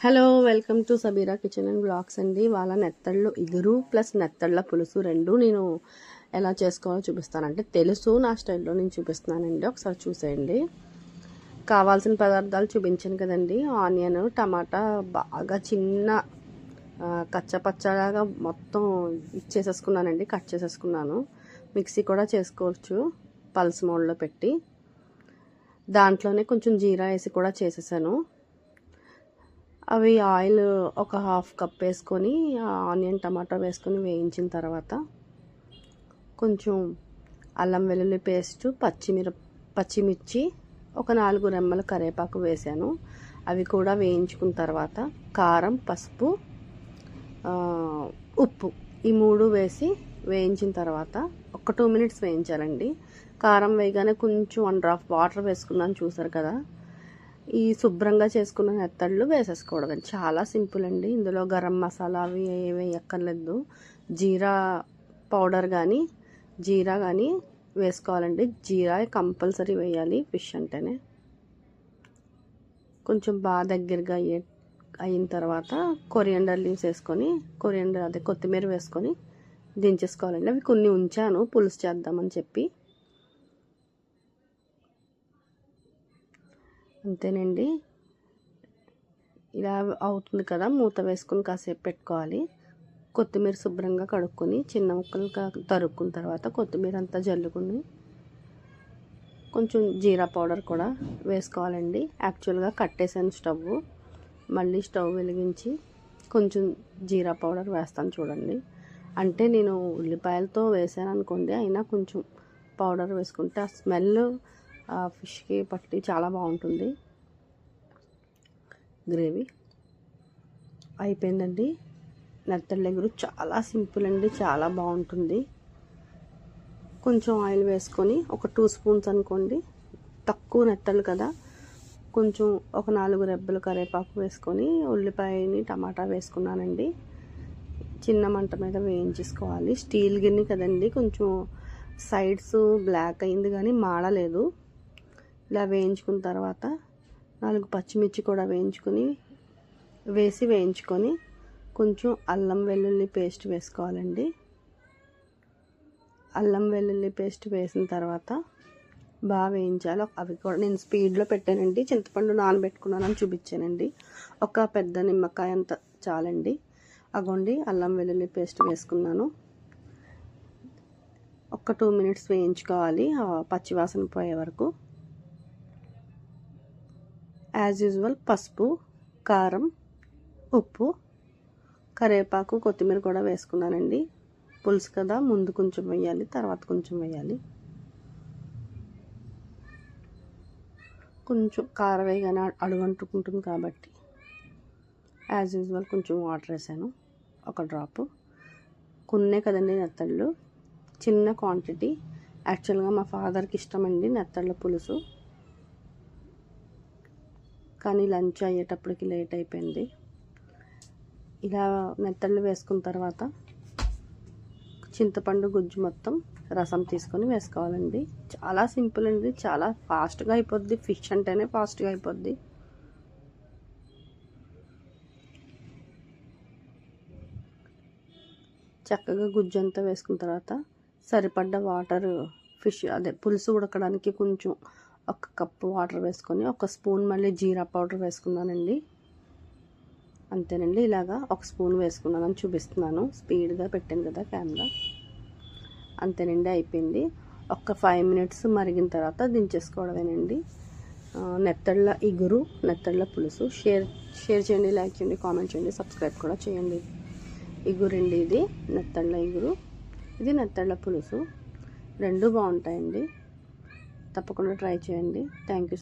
Hello welcome to Sabira kitchen and blogs అండి. వాళ్ళ నెత్తళ్ళు ఇగురు ప్లస్ నెత్తళ్ళ పులుసు రెండు నేను ఎలా చేసుకోవాలో చూపిస్తానంటే తెలుసు నా స్టైల్లో నేను చూపిస్తున్నానండి. ఒకసారి చూసేయండి. కావాల్సిన పదార్థాలు చూపించాను కదండి. ఆనియన్ టమాటా బాగా చిన్న కచ్చపచ్చలాగా మొత్తం ఇచ్చేసేసుకున్నానండి. కట్ చేసేసుకున్నాను. మిక్సీ కూడా చేసుకోవచ్చు పల్స్ మోడ్లో పెట్టి. దాంట్లోనే కొంచెం జీరా వేసి కూడా చేసేసాను. అవి ఆయిల్ ఒక హాఫ్ కప్ వేసుకొని ఆనియన్ టమాటా వేసుకొని వేయించిన తర్వాత కొంచెం అల్లం వెల్లుల్లి పేస్ట్ పచ్చిమిర పచ్చిమిర్చి ఒక నాలుగు రెమ్మల కరివేపాకు వేసాను. అవి కూడా వేయించుకున్న తర్వాత కారం పసుపు ఉప్పు ఈ మూడు వేసి వేయించిన తర్వాత ఒక టూ మినిట్స్ వేయించాలండి. కారం వేయగానే కొంచెం వన్ డ్రాప్ వాటర్ వేసుకున్నాను చూసారు కదా? ఈ శుభ్రంగా చేసుకున్న నెత్తళ్ళు వేసేసుకోవడం. చాలా సింపుల్ అండి. ఇందులో గరం మసాలా అవి ఏవి ఎక్కర్లేదు జీరా పౌడర్ కానీ జీరా కానీ వేసుకోవాలండి. జీరా కంపల్సరీ వేయాలి ఫిష్ అంటేనే. కొంచెం బాగా దగ్గరగా అయ్యే అయిన తర్వాత కొరియండర్ లీవ్స్ వేసుకొని కొరియండర్ అదే కొత్తిమీర వేసుకొని దించేసుకోవాలండి. అవి కొన్ని ఉంచాను. పులుసు చేద్దామని చెప్పి. అంతేనండి. ఇలా అవుతుంది కదా మూత వేసుకొని కాసేపు పెట్టుకోవాలి. కొత్తిమీర శుభ్రంగా కడుక్కొని చిన్న ముక్కలుగా తరుక్కున్న తర్వాత కొత్తిమీర అంతా జల్లుకుని కొంచెం జీరా పౌడర్ కూడా వేసుకోవాలండి. యాక్చువల్గా కట్టేసాను స్టవ్ మళ్ళీ స్టవ్ వెలిగించి కొంచెం జీరా పౌడర్ వేస్తాను చూడండి. అంటే నేను ఉల్లిపాయలతో వేసాను అనుకోండి అయినా కొంచెం పౌడర్ వేసుకుంటే ఆ స్మెల్ ఫిష్కి పట్టి చాలా బాగుంటుంది. గ్రేవీ. అయిపోయిందండి. నెత్తళ్ళ ఎగురు చాలా సింపుల్ అండి చాలా బాగుంటుంది. కొంచెం ఆయిల్ వేసుకొని ఒక టూ స్పూన్స్ అనుకోండి. తక్కువ నెత్తలు కదా. కొంచెం ఒక నాలుగు రెబ్బలు కరివేపాకు వేసుకొని ఉల్లిపాయని టమాటా వేసుకున్నానండి. చిన్న మంట మీద వేయించేసుకోవాలి. స్టీల్ గిన్నె కదండి కొంచెం సైడ్స్ బ్లాక్ అయింది కానీ మాడలేదు. ఇలా వేయించుకున్న తర్వాత నాలుగు పచ్చిమిర్చి కూడా వేయించుకొని వేసి వేయించుకొని కొంచెం అల్లం వెల్లుల్లి పేస్ట్ వేసుకోవాలండి. అల్లం వెల్లుల్లి పేస్ట్ వేసిన తర్వాత బాగా వేయించాలి. అవి కూడా నేను స్పీడ్లో పెట్టానండి. చింతపండు నానబెట్టుకున్నానని చూపించానండి. ఒక పెద్ద నిమ్మకాయ అంత చాలండి. అగోండి అల్లం వెల్లుల్లి పేస్ట్ వేసుకున్నాను. ఒక టూ మినిట్స్ వేయించుకోవాలి. పచ్చివాసన పోయే వరకు. యాజ్ యూజువల్ పసుపు కారం ఉప్పు కరివేపాకు కొత్తిమీర కూడా వేసుకున్నానండి. పులుసు కదా ముందు కొంచెం వేయాలి తర్వాత కొంచెం వేయాలి. కొంచెం కారం వేయగానే అడుగంటుకుంటుంది కాబట్టి. యాజ్ యూజువల్ కొంచెం వాటర్ వేసాను ఒక డ్రాపు. కొన్నే కదండి నెత్తళ్ళు. చిన్న క్వాంటిటీ యాక్చువల్గా మా ఫాదర్కి ఇష్టమండి నెత్తళ్ళ పులుసు. కానీ లంచ్ అయ్యేటప్పటికి లేట్ అయిపోయింది. ఇలా నెత్తళ్ళు వేసుకున్న తర్వాత చింతపండు గుజ్జు మొత్తం రసం తీసుకొని వేసుకోవాలండి. చాలా సింపుల్ అండి చాలా ఫాస్ట్గా అయిపోద్ది. ఫిష్ అంటేనే ఫాస్ట్గా అయిపోద్ది. చక్కగా గుజ్జు అంతా వేసుకున్న తర్వాత సరిపడ్డ వాటర్ ఫిష్ అదే పులుసు ఉడకడానికి కొంచెం ఒక కప్పు వాటర్ వేసుకొని ఒక స్పూన్ మళ్ళీ జీరా పౌడర్ వేసుకున్నానండి. అంతేనండి ఇలాగా ఒక స్పూన్ వేసుకున్నానని చూపిస్తున్నాను. స్పీడ్గా పెట్టాను కదా కెమెరా అంతేనండి అయిపోయింది. ఒక ఫైవ్ మినిట్స్ మరిగిన తర్వాత దించేసుకోవడమేనండి. నెత్తళ్ళ ఇగురు నెత్తళ్ళ పులుసు. షేర్ షేర్ చేయండి లైక్ చేయండి కామెంట్ చేయండి సబ్స్క్రైబ్ కూడా చేయండి. ఇగురండి ఇది నెత్తళ్ళ ఇగురు. ఇది నెత్తళ్ళ పులుసు. రెండు బాగుంటాయండి. తప్పకుండా ట్రై చేయండి. Thank you